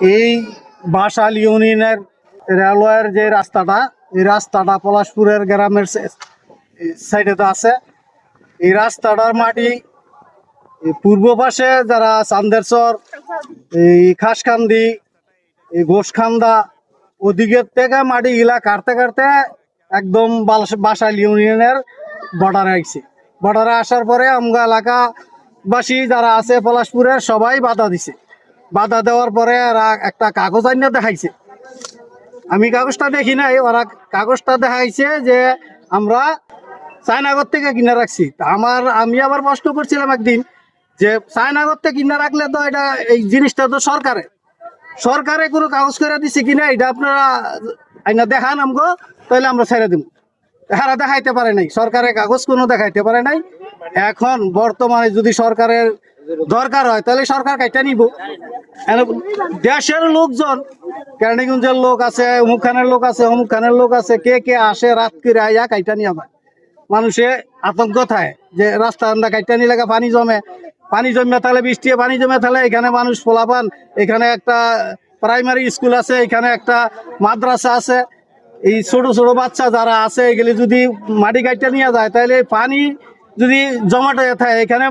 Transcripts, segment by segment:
এই বাসাল ইউনিয়নের রেলওয়ের যে রাস্তাটা, এই রাস্তাটা পলাশপুরের গ্রামের সাইডে তো আছে। এই রাস্তাটার মাটি পূর্ব পাশে যারা চান্দেরচর, এই খাসকান্দি, এই ঘোষখান্দা, ওদিকের থেকে মাটি গিলা কাটতে কাটতে একদম বাসাইল ইউনিয়নের বর্ডারে আসছে বর্ডারে আসার পরে আমগা এলাকাবাসী যারা আছে পলাশপুরের সবাই বাধা দিছে। বাধা দেওয়ার পরে একটা কাগজ আইনা দেখাইছে। আমি কাগজটা দেখি নাই, ওরা কাগজটা দেখাইছে যে আমরা চায়নাগর থেকে কিনে রাখছি। তা আমার, আমি আবার প্রশ্ন করছিলাম একদিন যে চায়নাগর থেকে কিনে রাখলে তো এটা, এই জিনিসটা তো সরকারে। সরকারে কোনো কাগজ করে দিছে কিনা এটা আপনারা আইনা দেখান আমগো, তাহলে আমরা ছেড়ে দিব এরা দেখাইতে পারে নাই সরকারের কাগজ কোনো দেখাইতে পারে নাই। এখন বর্তমানে যদি সরকারের দরকার হয়, তাহলে সরকার কাইটা নিব। দেশের লোকজন, কেরানীগঞ্জের লোক আছে, অমুক খানের লোক আছে, অমুক খানের লোক আছে, কে কে আসে, রাত করে আইয়া কাইটা নিয়ে মানুষে আতঙ্ক থাকে যে রাস্তা আন্দা কাইটা নিয়ে লাগা পানি জমে। পানি জমে তাহলে বৃষ্টি, পানি জমে তাহলে এখানে মানুষ ফোলাপান এখানে একটা প্রাইমারি স্কুল আছে, এখানে একটা মাদ্রাসা আছে। এই ছোট ছোট বাচ্চা যারা আছে, এগুলি যদি মাটি কাইটা নিয়ে যায়, তাহলে পানি যদি জমাটা থাকে, এখানে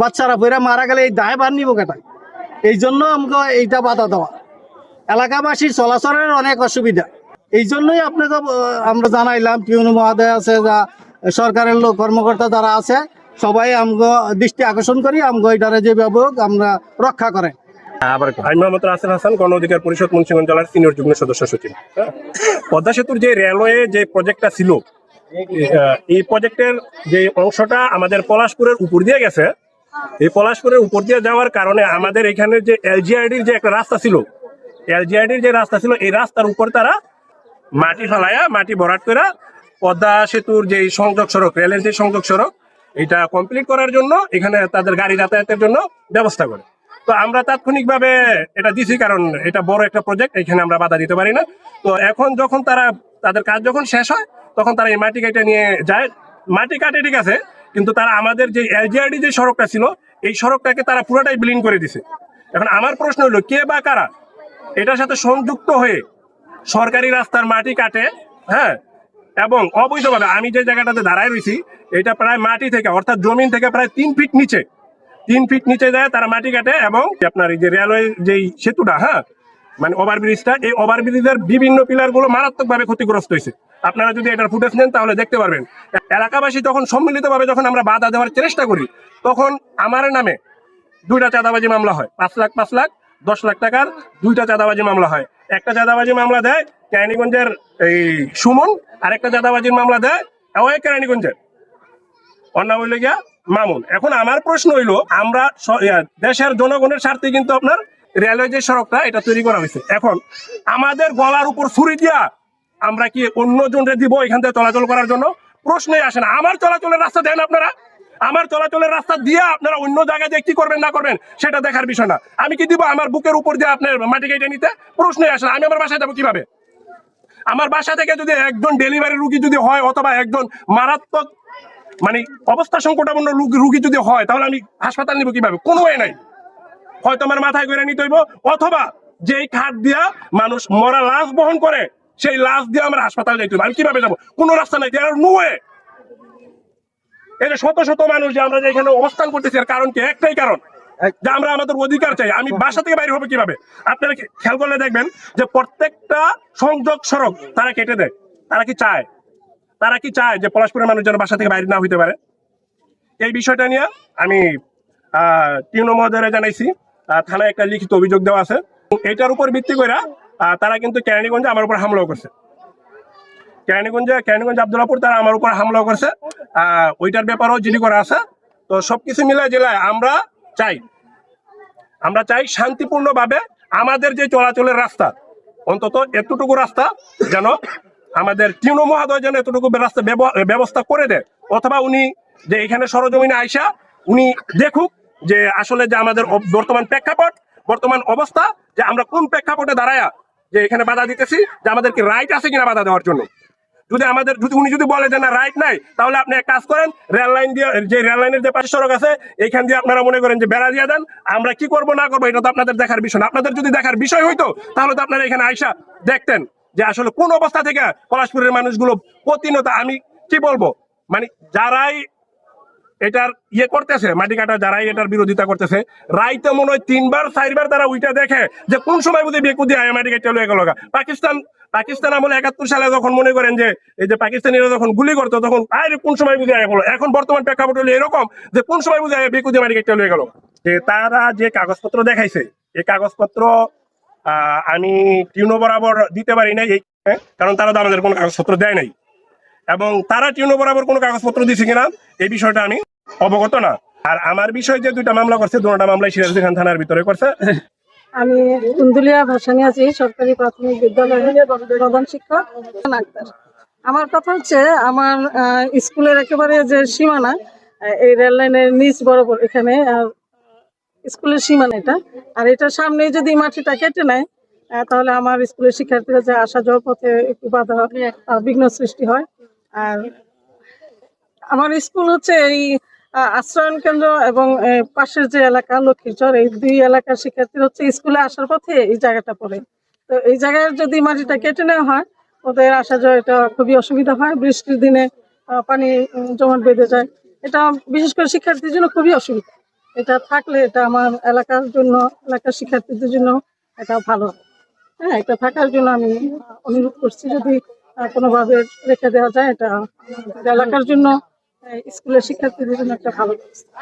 বাচ্চারা পড়ে মারা গেলে এই দায় বার নিব কেটায় এই জন্য আমাকে এইটা বাধা দেওয়া। এলাকাবাসীর চলাচলের অনেক অসুবিধা। এই জন্যই আপনাকে আমরা জানাইলাম, পিউনু মহোদয় আছে, যা সরকারের লোক, কর্মকর্তা যারা আছে, সবাই আমগো দৃষ্টি আকর্ষণ করি আমগো এটারে যে ব্যবহার আমরা রক্ষা করে। হ্যাঁ। পদ্মা সেতুর যে রেলওয়ে যে প্রজেক্টটা ছিল এই প্রজেক্টের যে অংশটা আমাদের পলাশপুরের উপর দিয়ে গেছে এই পলাশপুরের উপর দিয়ে যাওয়ার কারণে আমাদের এখানে যে এলজিআইডির যে একটা রাস্তা ছিল, এলজিআইডির যে রাস্তা ছিল, এই রাস্তার উপর তারা মাটি ফেলায়া, মাটি ভরাট করে পদ্মা সেতুর যে সংযোগ সড়ক, রেলের যে সংযোগ সড়ক, এটা কমপ্লিট করার জন্য এখানে তাদের গাড়ি যাতায়াতের জন্য ব্যবস্থা করে। তো আমরা তাৎক্ষণিকভাবে এটা দিছি কারণ এটা বড় একটা প্রজেক্ট এখানে আমরা বাধা দিতে পারি না। তো এখন যখন তারা, তাদের কাজ যখন শেষ হয়, তখন তারা এই মাটি কাটা নিয়ে যায়। মাটি কাটে ঠিক আছে কিন্তু তারা আমাদের যে এলজিআরডি যে সড়কটা ছিল, এই সড়কটাকে তারা পুরোটাই বিলীন করে দিছে। এখন আমার প্রশ্ন হলো, কে বা কারা এটার সাথে সংযুক্ত হয়ে সরকারি রাস্তার মাটি কাটে হ্যাঁ? এবং অবৈধভাবে আমি যে জায়গাটাতে দাঁড়ায় রয়েছি, এটা প্রায় মাটি থেকে, অর্থাৎ জমিন থেকে প্রায় তিন ফিট নিচে, তিন ফিট নিচে যায় তারা মাটি কাটে এবং আপনার এই যে রেলওয়ে যেই সেতুটা হ্যাঁ? মানে ওভারব্রিজটা এই ওভারব্রিজের বিভিন্ন পিলারগুলো মারাত্মকভাবে ক্ষতিগ্রস্ত হয়েছে। আপনারা যদি এটার ফুটেজ নেন, তাহলে দেখতে পারবেন। এলাকাবাসী তখন সম্মিলিতভাবে যখন আমরা বাধা দেওয়ার চেষ্টা করি, তখন আমার নামে দুইটা চাঁদাবাজি মামলা হয়। পাঁচ লাখ পাঁচ লাখ, দশ লাখ টাকার দুইটা চাঁদাবাজি মামলা হয়। একটা চাঁদাবাজি মামলা দেয় কেরানীগঞ্জের এই সুমন আর একটা চাঁদাবাজির মামলা দেয় ওই কেরানীগঞ্জের। অন্য হইলে গিয়া মামুন। এখন আমার প্রশ্ন হইল, আমরা দেশের জনগণের স্বার্থে কিন্তু আপনার রেলওয়ে যে সড়কটা, এটা তৈরি করা হয়েছে। এখন আমাদের গলার উপর ছুরি দিয়া আমরা কি অন্য জনরে দিব এখান থেকে চলাচল করার জন্য? প্রশ্নই আসে না। আমার চলাচলের রাস্তা দেন আপনারা। আমার চলাচলের রাস্তা দিয়ে আপনারা অন্য জায়গায় দিয়ে কি করবেন, না করবেন, সেটা দেখার বিষয় না। আমি কি দিব? আমার বুকের উপর দিয়ে আপনার মাটি কেটে নিতে? প্রশ্নই আসে না। আমি আমার বাসায় যাব কীভাবে? আমার বাসা থেকে যদি একজন ডেলিভারি রুগী যদি হয়, অথবা একজন মারাত্মক মানে অবস্থা সংকটাপন্ন রুগী- রুগী যদি হয়, তাহলে আমি হাসপাতাল নিব কীভাবে? কোনো ওয়ে নাই। হয়তো আমার মাথায় করে নিতে হইব। অথবা যেই খাট দিয়া মানুষ মরা লাশ বহন করে সেই লাশ দিয়ে আমরা হাসপাতালে যাইতে হবে আমি কীভাবে যাব? কোনো রাস্তা নাই দেয়ার নো ওয়ে এই যে শত শত মানুষ যে আমরা যে এখানে অবস্থান করতেছি এর কারণ কি? একটাই কারণ যে আমরা আমাদের অধিকার চাই। আমি বাসা থেকে বাইরে হবে কীভাবে? আপনারা কি- খেয়াল করলে দেখবেন যে প্রত্যেকটা সংযোগ সড়ক তারা কেটে দেয়। তারা কি চায়? তারা কি চায় যে পলাশপুরের মানুষ যেন বাসা থেকে বাইরে না হইতে পারে? এই বিষয়টা নিয়ে আমি টিউনো মহোদয় জানাইছি। থানায় একটা লিখিত অভিযোগ দেওয়া আছে। এটার উপর ভিত্তি করে তারা কিন্তু কেরানীগঞ্জে আমার উপর হামলাও করছে। কেরানীগঞ্জে, কেরানীগঞ্জ আব্দুল্লাপুর, তারা আমার উপর হামলা করছে। ওইটার ব্যাপারেও জিডি করা আছে, তো সবকিছু মিলায় জেলায় আমরা চাই আমরা চাই শান্তিপূর্ণভাবে আমাদের যে চলাচলের রাস্তা, অন্তত এতটুকু রাস্তা যেন আমাদের টিউনো মহাদয় যেন এতটুকু রাস্তা ব্যবস্থা করে দেয়। অথবা উনি যে এখানে সরজমিনে আইসা, উনি দেখুক যে আসলে যে আমাদের বর্তমান প্রেক্ষাপট, বর্তমান অবস্থা, যে আমরা কোন প্রেক্ষাপটে দাঁড়ায়া যে এখানে বাধা দিতেছি যে আমাদের কি রাইট আছে কিনা বাধা দেওয়ার জন্য। যদি আমাদের যদি উনি যদি বলে যে না রাইট নাই, তাহলে আপনি এক কাজ করেন রেল লাইন দিয়ে যে রেল লাইনের যে পাশে সড়ক আছে, এখান দিয়ে আপনারা মনে করেন যে বেড়া দিয়ে দেন। আমরা কি করব, না করব, এটা তো আপনাদের দেখার বিষয় আপনাদের যদি দেখার বিষয় হইতো, তাহলে তো আপনারা এখানে আইসা দেখতেন যে আসলে কোন অবস্থা থেকে পলাশপুরের মানুষগুলো প্রতিনিয়ত আমি কি বলব? মানে যারাই এটার ইয়ে করতেছে, মাটি কাটা যারাই এটার বিরোধিতা করতেছে, রাইতে মনে হয় তিনবার, চারবার তারা ওইটা দেখে যে কোন সময় বুঝে বেকু দিয়ে আয় মাটি কাটা গেল পাকিস্তান পাকিস্তান আমলে একাত্তর সালে যখন মনে করেন যে এই যে পাকিস্তানিরা যখন গুলি করতো, তখন আরে কোন সময় বুঝে আয় গেলো এখন বর্তমান প্রেক্ষাপট হলো এরকম যে কোন সময় বুঝে আয় বেকু দিয়ে মাটি কাটা লয়ে গেল যে তারা যে কাগজপত্র দেখাইছে, এই কাগজপত্র আমি টিউনো বরাবর দিতে পারি নাই এই কারণ তারা তো আমাদের কোনো কাগজপত্র দেয় নাই। এবং তারা টিউনো বরাবর কোনো কাগজপত্র দিছে কিনা, এই বিষয়টা আমি অবগত না। আর আমার বিষয় যে দুইটা মামলা করছে, দুটা মামলায় সিরাজুদ্দিন খান থানার ভিতরে করছে। আমি কুন্দুলিয়া ভাসানি আছি, সরকারি প্রাথমিক বিদ্যালয়ের প্রধান শিক্ষক। আমার কথা হচ্ছে, আমার স্কুলের একেবারে যে সীমানা এই রেল লাইনের নিচ বরাবর এখানে স্কুলের সীমানা এটা। আর এটার সামনে যদি মাটিটা কেটে নেয় তাহলে আমার স্কুলের শিক্ষার্থীরা যে আসা যাওয়ার পথে একটু বাধা বিঘ্ন সৃষ্টি হয়। আর আমার স্কুল হচ্ছে এই আশ্রয়ন কেন্দ্র এবং পাশের যে এলাকা লক্ষ্মীচর, এই দুই এলাকার শিক্ষার্থী হচ্ছে স্কুলে আসার পথে এই জায়গাটা পড়ে। তো এই জায়গায় যদি মাটিটা কেটে নেওয়া হয়, ওদের আসা যাওয়া এটা খুবই অসুবিধা হয়, বৃষ্টির দিনে পানি জমাট বেঁধে যায়। এটা বিশেষ করে শিক্ষার্থীর জন্য খুবই অসুবিধা। এটা থাকলে এটা আমার এলাকার জন্য, এলাকার শিক্ষার্থীদের জন্য এটা ভালো। হ্যাঁ এটা থাকার জন্য আমি অনুরোধ করছি যদি কোনোভাবে রেখে দেওয়া যায়, এটা এলাকার জন্য স্কুলের শিক্ষার্থীদের জন্য একটা ভালো ব্যবস্থা।